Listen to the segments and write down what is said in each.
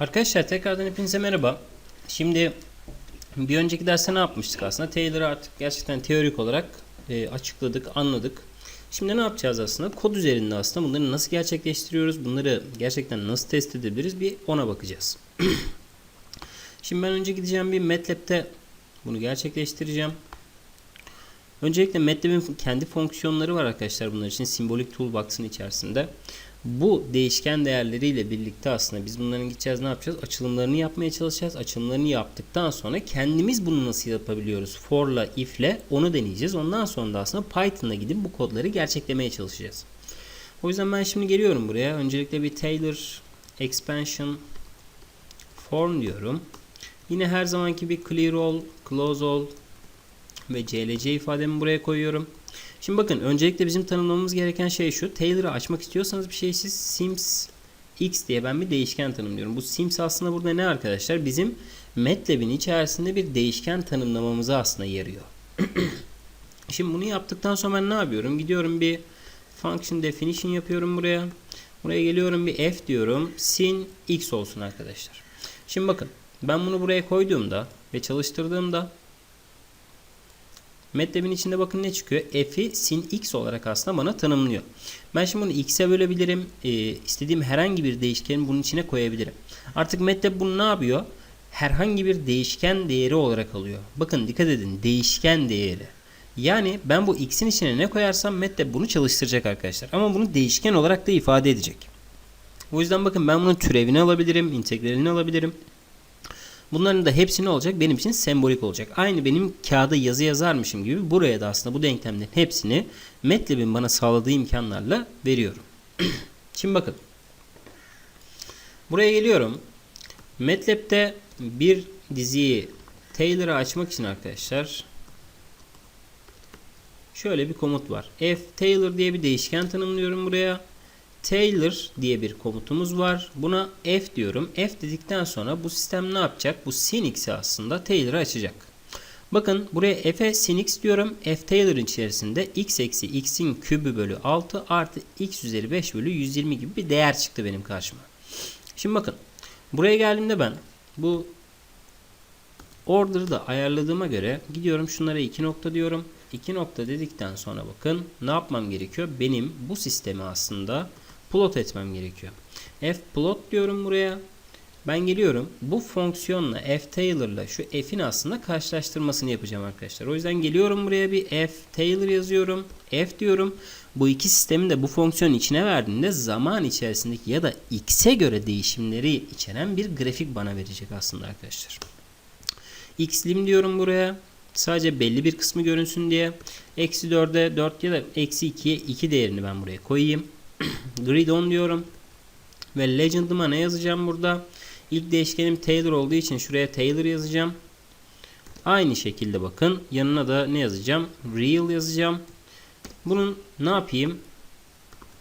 Arkadaşlar tekrardan hepinize merhaba. Şimdi bir önceki derste ne yapmıştık aslında? Taylor'ı artık gerçekten teorik olarak e, açıkladık, anladık. Şimdi ne yapacağız aslında? Kod üzerinde aslında bunları nasıl gerçekleştiriyoruz? Bunları gerçekten nasıl test edebiliriz? Bir ona bakacağız. Şimdi ben önce gideceğim bir MATLab'te bunu gerçekleştireceğim. Öncelikle MATLab'in kendi fonksiyonları var arkadaşlar bunlar için. Simbolik Toolbox'ın içerisinde. Bu değişken değerleriyle birlikte aslında biz bunların gideceğiz ne yapacağız? Açılımlarını yapmaya çalışacağız. Açılımlarını yaptıktan sonra kendimiz bunu nasıl yapabiliyoruz? For'la, if'le onu deneyeceğiz. Ondan sonra da aslında Python'a gidip bu kodları gerçeklemeye çalışacağız. O yüzden ben şimdi geliyorum buraya. Öncelikle bir Taylor expansion form diyorum. Yine her zamanki bir clear all, close all ve clc ifademi buraya koyuyorum. Şimdi bakın öncelikle bizim tanımlamamız gereken şey şu. Taylor'ı açmak istiyorsanız bir şey siz sims x diye ben bir değişken tanımlıyorum. Bu sims aslında burada ne arkadaşlar? Bizim MATLAB'in içerisinde bir değişken tanımlamamıza aslında yarıyor. Şimdi bunu yaptıktan sonra ben ne yapıyorum? Gidiyorum bir function definition yapıyorum buraya. Buraya geliyorum bir f diyorum. Sin x olsun arkadaşlar. Şimdi bakın ben bunu buraya koyduğumda ve çalıştırdığımda MATLAB'in içinde bakın ne çıkıyor? F'i sin x olarak aslında bana tanımlıyor. Ben şimdi bunu x'e bölebilirim. E, istediğim herhangi bir değişkeni bunun içine koyabilirim. Artık MATLAB bunu ne yapıyor? Herhangi bir değişken değeri olarak alıyor. Bakın dikkat edin. Değişken değeri. Yani ben bu x'in içine ne koyarsam MATLAB bunu çalıştıracak arkadaşlar. Ama bunu değişken olarak da ifade edecek. O yüzden bakın ben bunun türevini alabilirim, integralini alabilirim. Bunların da hepsi ne olacak? Benim için sembolik olacak. Aynı benim kağıda yazı yazarmışım gibi buraya da aslında bu denklemlerin hepsini MATLAB'in bana sağladığı imkanlarla veriyorum. Şimdi bakın. Buraya geliyorum. MATLAB'de bir diziyi Taylor'ı açmak için arkadaşlar şöyle bir komut var. F Taylor diye bir değişken tanımlıyorum buraya. Taylor diye bir komutumuz var. Buna F diyorum. F dedikten sonra bu sistem ne yapacak? Bu sinx'i aslında Taylor'ı açacak. Bakın buraya F'e sinx diyorum. F Taylor'ın içerisinde x eksi x'in kübü bölü 6 artı x üzeri 5 bölü 120 gibi bir değer çıktı benim karşıma. Şimdi bakın. Buraya geldiğimde ben bu order'ı da ayarladığıma göre gidiyorum şunlara 2 nokta diyorum. 2 nokta dedikten sonra bakın ne yapmam gerekiyor? Benim bu sistemi aslında plot etmem gerekiyor. F plot diyorum buraya. Ben geliyorum. Bu fonksiyonla f Taylor'la şu f'in aslında karşılaştırmasını yapacağım arkadaşlar. O yüzden geliyorum buraya bir f Taylor yazıyorum. F diyorum. Bu iki sistemi de bu fonksiyonun içine verdiğinde zaman içerisindeki ya da x'e göre değişimleri içeren bir grafik bana verecek aslında arkadaşlar. x'lim diyorum buraya. Sadece belli bir kısmı görünsün diye. Eksi 4'e 4 ya da eksi 2'ye 2 değerini ben buraya koyayım. Grid on diyorum. Ve legend'ıma ne yazacağım burada? İlk değişkenim Taylor olduğu için şuraya Taylor yazacağım. Aynı şekilde bakın yanına da ne yazacağım? Real yazacağım. Bunun ne yapayım?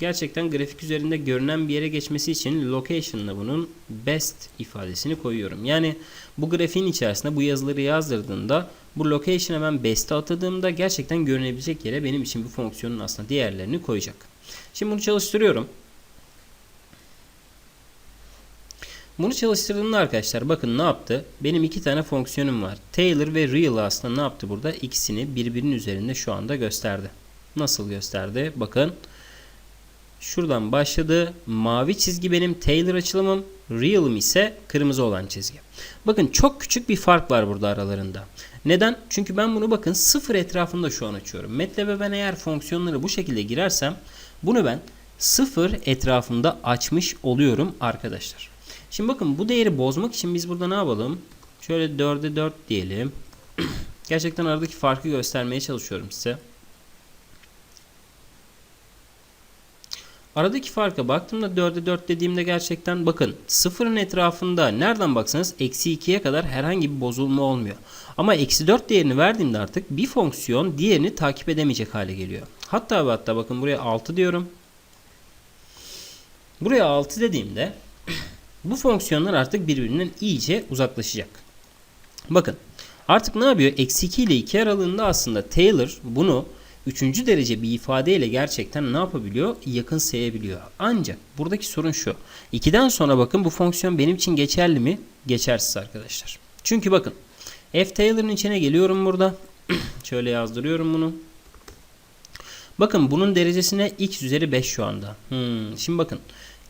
Gerçekten grafik üzerinde görünen bir yere geçmesi için location'la bunun best ifadesini koyuyorum. Yani bu grafiğin içerisinde bu yazıları yazdırdığında bu location'a ben best'e atadığımda gerçekten görünebilecek yere benim için bu fonksiyonun aslında diğerlerini koyacak. Şimdi bunu çalıştırıyorum. Bunu çalıştırdığımda arkadaşlar bakın ne yaptı? Benim iki tane fonksiyonum var. Taylor ve Real aslında ne yaptı burada? İkisini birbirinin üzerinde şu anda gösterdi. Nasıl gösterdi? Bakın. Şuradan başladı. Mavi çizgi benim Taylor açılımım. Real'ım ise kırmızı olan çizgi. Bakın çok küçük bir fark var burada aralarında. Neden? Çünkü ben bunu bakın sıfır etrafında şu an açıyorum. MATLAB'e ben eğer fonksiyonları bu şekilde girersem bunu ben sıfır etrafında açmış oluyorum arkadaşlar. Şimdi bakın bu değeri bozmak için biz burada ne yapalım? Şöyle 4'e 4 diyelim. Gerçekten aradaki farkı göstermeye çalışıyorum size. Aradaki farka baktığımda 4'e 4 dediğimde gerçekten bakın sıfırın etrafında nereden baksanız eksi 2'ye kadar herhangi bir bozulma olmuyor. Ama eksi 4 değerini verdiğimde artık bir fonksiyon diğerini takip edemeyecek hale geliyor. Hatta ve hatta bakın buraya 6 diyorum. Buraya 6 dediğimde bu fonksiyonlar artık birbirinden iyice uzaklaşacak. Bakın artık ne yapıyor? Eksi 2 ile 2 aralığında aslında Taylor bunu üçüncü derece bir ifadeyle gerçekten ne yapabiliyor? Yakın sayabiliyor. Ancak buradaki sorun şu. 2'den sonra bakın bu fonksiyon benim için geçerli mi? Geçersiz arkadaşlar. Çünkü bakın f Taylor'ın içine geliyorum burada. Şöyle yazdırıyorum bunu. Bakın bunun derecesine x üzeri 5 şu anda. Hmm, şimdi bakın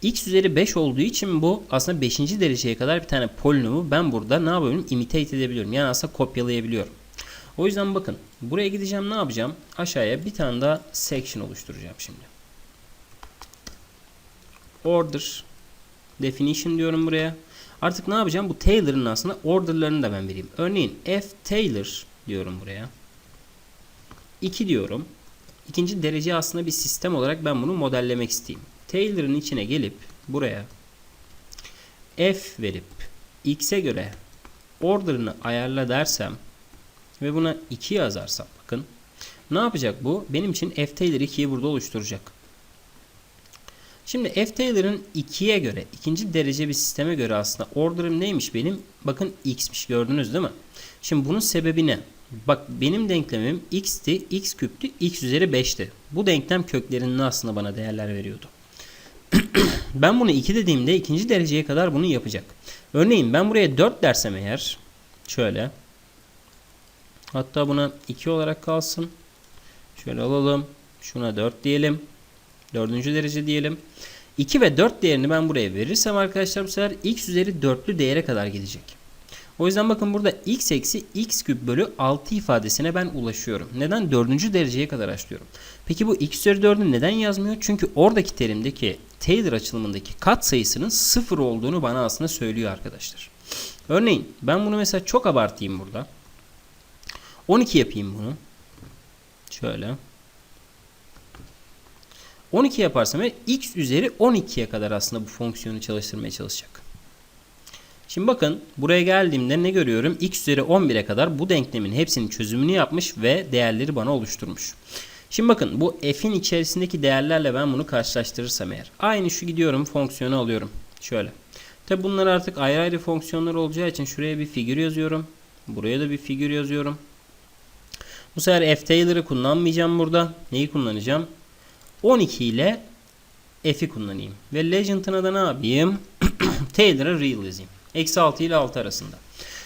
x üzeri 5 olduğu için bu aslında 5. dereceye kadar bir tane polinomu ben burada ne yapıyorum? Imitate edebiliyorum. Yani aslında kopyalayabiliyorum. O yüzden bakın buraya gideceğim ne yapacağım? Aşağıya bir tane daha section oluşturacağım şimdi. Order definition diyorum buraya. Artık ne yapacağım? Bu Taylor'ın aslında order'larını da ben vereyim. Örneğin f Taylor diyorum buraya. 2 diyorum. İkinci derece aslında bir sistem olarak ben bunu modellemek isteyeyim. Taylor'ın içine gelip buraya f verip x'e göre order'ını ayarla dersem ve buna 2 yazarsam bakın ne yapacak bu? Benim için f Taylor 2'yi burada oluşturacak. Şimdi f Taylor'ın 2'ye göre ikinci derece bir sisteme göre aslında order'ım neymiş benim? Bakın x'miş gördünüz değil mi? Şimdi bunun sebebi ne? Bak benim denklemim x'ti, x küptü, x üzeri 5'ti. Bu denklem köklerinin aslında bana değerler veriyordu. ben bunu 2 dediğimde ikinci dereceye kadar bunu yapacak. Örneğin ben buraya 4 dersem eğer şöyle hatta buna 2 olarak kalsın. Şöyle alalım. Şuna 4 diyelim. Dördüncü derece diyelim. 2 ve 4 değerini ben buraya verirsem arkadaşlar bu sefer x üzeri 4'lü değere kadar gidecek. O yüzden bakın burada x eksi x küp bölü 6 ifadesine ben ulaşıyorum. Neden? Dördüncü dereceye kadar açlıyorum. Peki bu x üzeri 4'ü neden yazmıyor? Çünkü oradaki terimdeki Taylor açılımındaki kat sayısının 0 olduğunu bana aslında söylüyor arkadaşlar. Örneğin ben bunu mesela çok abartayım burada. 12 yapayım bunu. Şöyle. 12 yaparsam x üzeri 12'ye kadar aslında bu fonksiyonu çalıştırmaya çalışacak. Şimdi bakın buraya geldiğimde ne görüyorum? x üzeri 11'e kadar bu denklemin hepsinin çözümünü yapmış ve değerleri bana oluşturmuş. Şimdi bakın bu f'in içerisindeki değerlerle ben bunu karşılaştırırsam eğer. Aynı şu gidiyorum fonksiyonu alıyorum. Şöyle. Tabi bunlar artık ayrı ayrı fonksiyonlar olacağı için şuraya bir figür yazıyorum. Buraya da bir figür yazıyorum. Bu sefer f Taylor'ı kullanmayacağım burada. Neyi kullanacağım? 12 ile f'i kullanayım. Ve legend'ına da ne yapayım? Taylor'a real yazayım. Eksi 6 ile 6 arasında.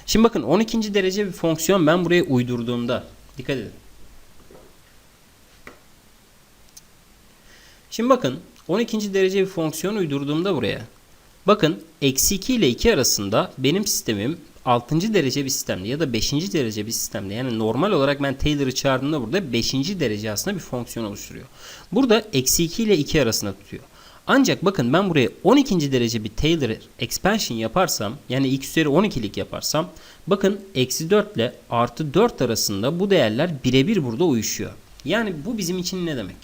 Şimdi bakın 12. derece bir fonksiyon ben buraya uydurduğumda dikkat edin. Şimdi bakın 12. derece bir fonksiyon uydurduğumda buraya. Bakın eksi 2 ile 2 arasında benim sistemim 6. derece bir sistemde ya da 5. derece bir sistemde yani normal olarak ben Taylor'ı çağırdığımda burada 5. derece aslında bir fonksiyon oluşturuyor. Burada eksi 2 ile 2 arasında tutuyor. Ancak bakın ben buraya 12. derece bir Taylor expansion yaparsam yani x üzeri 12'lik yaparsam bakın eksi 4 ile artı 4 arasında bu değerler birebir burada uyuşuyor. Yani bu bizim için ne demek?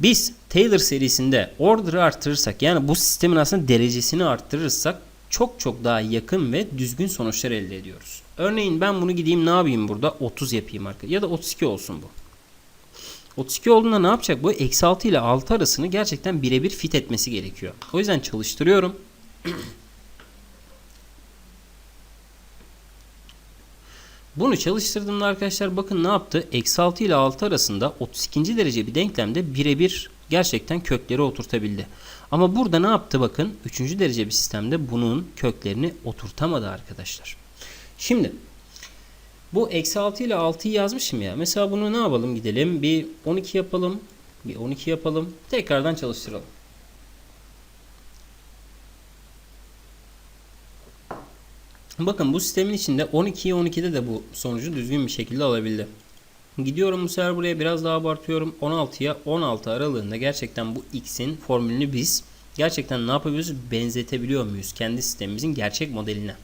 Biz Taylor serisinde order'ı arttırırsak yani bu sistemin aslında derecesini arttırırsak çok çok daha yakın ve düzgün sonuçlar elde ediyoruz. Örneğin ben bunu gideyim ne yapayım burada 30 yapayım arkadaşlar ya da 32 olsun bu. 32 olduğunda ne yapacak bu? Eksi 6 ile 6 arasını gerçekten birebir fit etmesi gerekiyor. O yüzden çalıştırıyorum. Bunu çalıştırdığımda arkadaşlar bakın ne yaptı? Eksi 6 ile 6 arasında 32. derece bir denklemde birebir gerçekten kökleri oturtabildi. Ama burada ne yaptı bakın? 3. derece bir sistemde bunun köklerini oturtamadı arkadaşlar. Şimdi bu eksi 6 ile 6'yı yazmışım ya. Mesela bunu ne yapalım gidelim. Bir 12 yapalım. Bir 12 yapalım. Tekrardan çalıştıralım. Bakın bu sistemin içinde 12'ye 12'de de bu sonucu düzgün bir şekilde alabildi. Gidiyorum bu sefer buraya biraz daha abartıyorum. 16'ya 16 aralığında gerçekten bu x'in formülünü biz gerçekten ne yapabiliyoruz? Benzetebiliyor muyuz? Kendi sistemimizin gerçek modeline.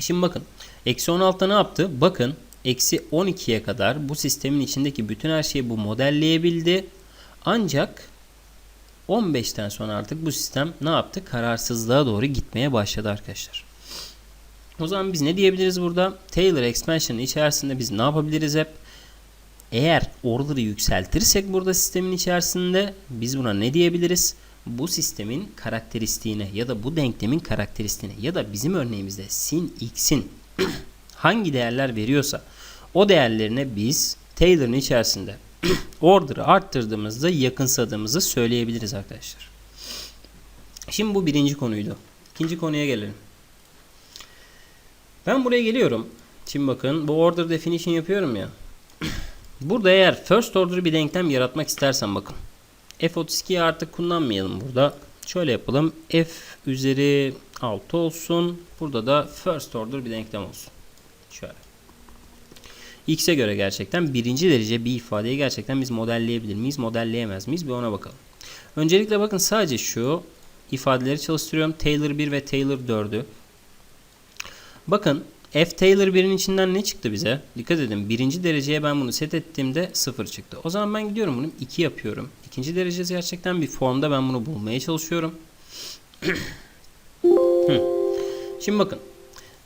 Şimdi bakın. Eksi 16'da ne yaptı? Bakın. Eksi 12'ye kadar bu sistemin içindeki bütün her şeyi bu modelleyebildi. Ancak 15'ten sonra artık bu sistem ne yaptı? Kararsızlığa doğru gitmeye başladı arkadaşlar. O zaman biz ne diyebiliriz burada? Taylor expansion içerisinde biz ne yapabiliriz hep? Eğer order'ı yükseltirsek burada sistemin içerisinde biz buna ne diyebiliriz? Bu sistemin karakteristiğine ya da bu denklemin karakteristiğine ya da bizim örneğimizde sin x'in hangi değerler veriyorsa o değerlerine biz Taylor'ın içerisinde order'ı arttırdığımızda yakınsadığımızı söyleyebiliriz arkadaşlar. Şimdi bu birinci konuydu. İkinci konuya gelelim. Ben buraya geliyorum. Şimdi bakın bu order definition yapıyorum ya. Burada eğer first order bir denklem yaratmak istersen bakın. F32'yi artık kullanmayalım burada. Şöyle yapalım. F üzeri 6 olsun. Burada da first order bir denklem olsun. Şöyle. X'e göre gerçekten birinci derece bir ifadeyi gerçekten biz modelleyebilir miyiz, modelleyemez miyiz bir ona bakalım. Öncelikle bakın sadece şu ifadeleri çalıştırıyorum. Taylor 1 ve Taylor 4'ü. Bakın F Taylor 1'in içinden ne çıktı bize? Dikkat edin. Birinci dereceye ben bunu set ettiğimde 0 çıktı. O zaman ben gidiyorum bunu 2 yapıyorum. İkinci derecesi gerçekten bir formda ben bunu bulmaya çalışıyorum. Şimdi bakın.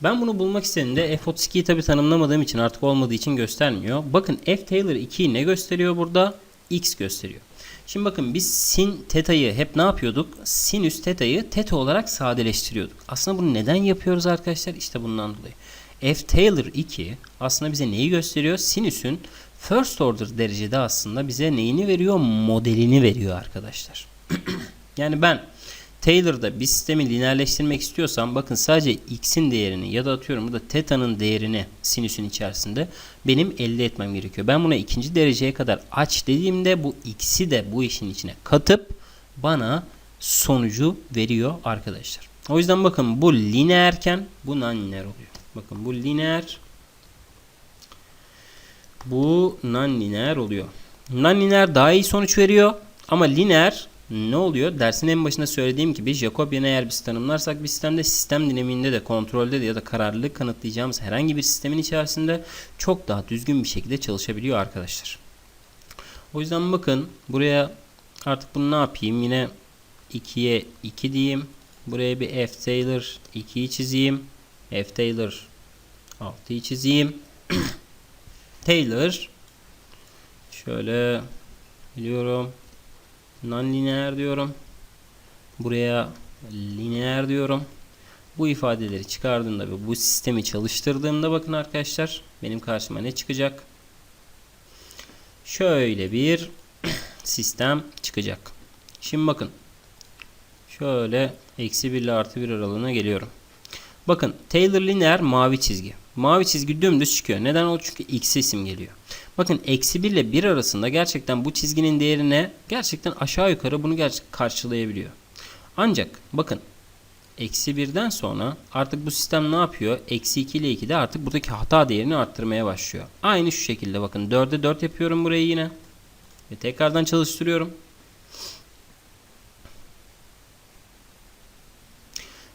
Ben bunu bulmak istediğimde F32'yi tabi tanımlamadığım için artık olmadığı için göstermiyor. Bakın F Taylor 2'yi ne gösteriyor burada? X gösteriyor. Şimdi bakın biz sin teta'yı hep ne yapıyorduk? Sinüs teta'yı teta olarak sadeleştiriyorduk. Aslında bunu neden yapıyoruz arkadaşlar? İşte bundan dolayı. F Taylor 2 aslında bize neyi gösteriyor? Sinüsün first order derecede aslında bize neyini veriyor? Modelini veriyor arkadaşlar. yani ben Taylor'da bir sistemi lineerleştirmek istiyorsam bakın sadece x'in değerini ya da atıyorum burada teta'nın değerini sinüsün içerisinde benim elde etmem gerekiyor. Ben buna ikinci dereceye kadar aç dediğimde bu x'i de bu işin içine katıp bana sonucu veriyor arkadaşlar. O yüzden bakın bu lineerken bu non-lineer oluyor. Bakın bu lineer bu non-lineer oluyor. Non-lineer daha iyi sonuç veriyor ama lineer ne oluyor? Dersin en başında söylediğim gibi Jacobian'ı eğer biz tanımlarsak bir sistemde sistem dinamiğinde de kontrolde de ya da kararlılık kanıtlayacağımız herhangi bir sistemin içerisinde çok daha düzgün bir şekilde çalışabiliyor arkadaşlar. O yüzden bakın buraya artık bunu ne yapayım? Yine 2'ye 2 diyeyim. Buraya bir F Taylor 2'yi çizeyim. F Taylor 6'yı çizeyim. Taylor şöyle biliyorum non-lineer diyorum. Buraya lineer diyorum. Bu ifadeleri çıkardığımda ve bu sistemi çalıştırdığımda bakın arkadaşlar benim karşıma ne çıkacak? Şöyle bir sistem çıkacak. Şimdi bakın. Şöyle eksi 1 ile artı 1 aralığına geliyorum. Bakın Taylor lineer mavi çizgi. Mavi çizgi dümdüz çıkıyor. Neden o? Çünkü x isim geliyor. Bakın eksi 1 ile 1 arasında gerçekten bu çizginin değerine gerçekten aşağı yukarı bunu karşılayabiliyor. Ancak bakın eksi 1'den sonra artık bu sistem ne yapıyor? Eksi 2 ile 2'de artık buradaki hata değerini arttırmaya başlıyor. Aynı şu şekilde bakın 4'e 4 yapıyorum burayı yine. Ve tekrardan çalıştırıyorum.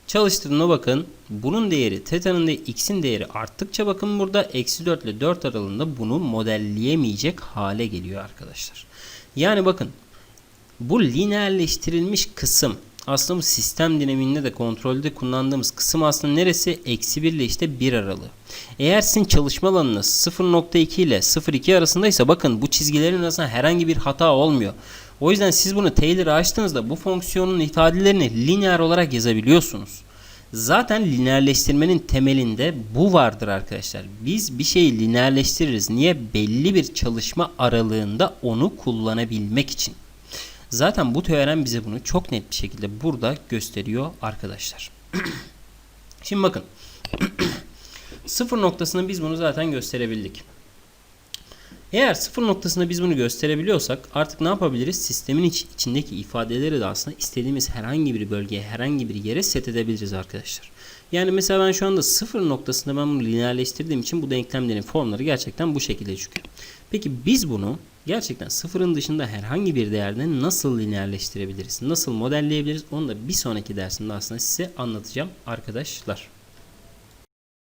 Çalıştırdığına bakın. Bunun değeri teta'nın da x'in değeri arttıkça bakın burada eksi 4 ile 4 aralığında bunu modelleyemeyecek hale geliyor arkadaşlar. Yani bakın bu lineerleştirilmiş kısım aslında bu sistem dinamiğinde de kontrolde kullandığımız kısım aslında neresi? Eksi 1 ile işte 1 aralığı. Eğer sizin çalışma alanınız 0.2 ile 0.2 arasındaysa bakın bu çizgilerin arasında herhangi bir hata olmuyor. O yüzden siz bunu Taylor'a açtığınızda bu fonksiyonun ifadelerini lineer olarak yazabiliyorsunuz. Zaten lineerleştirmenin temelinde bu vardır arkadaşlar. Biz bir şeyi lineerleştiririz. Niye? Belli bir çalışma aralığında onu kullanabilmek için. Zaten bu teorem bize bunu çok net bir şekilde burada gösteriyor arkadaşlar. Şimdi bakın. Sıfır noktasını biz bunu zaten gösterebildik. Eğer sıfır noktasında biz bunu gösterebiliyorsak artık ne yapabiliriz? Sistemin iç, içindeki ifadeleri de aslında istediğimiz herhangi bir bölgeye, herhangi bir yere set edebiliriz arkadaşlar. Yani mesela ben şu anda sıfır noktasında ben bunu lineerleştirdiğim için bu denklemlerin formları gerçekten bu şekilde çıkıyor. Peki biz bunu gerçekten sıfırın dışında herhangi bir değerde nasıl lineerleştirebiliriz? Nasıl modelleyebiliriz? Onu da bir sonraki dersimde aslında size anlatacağım arkadaşlar.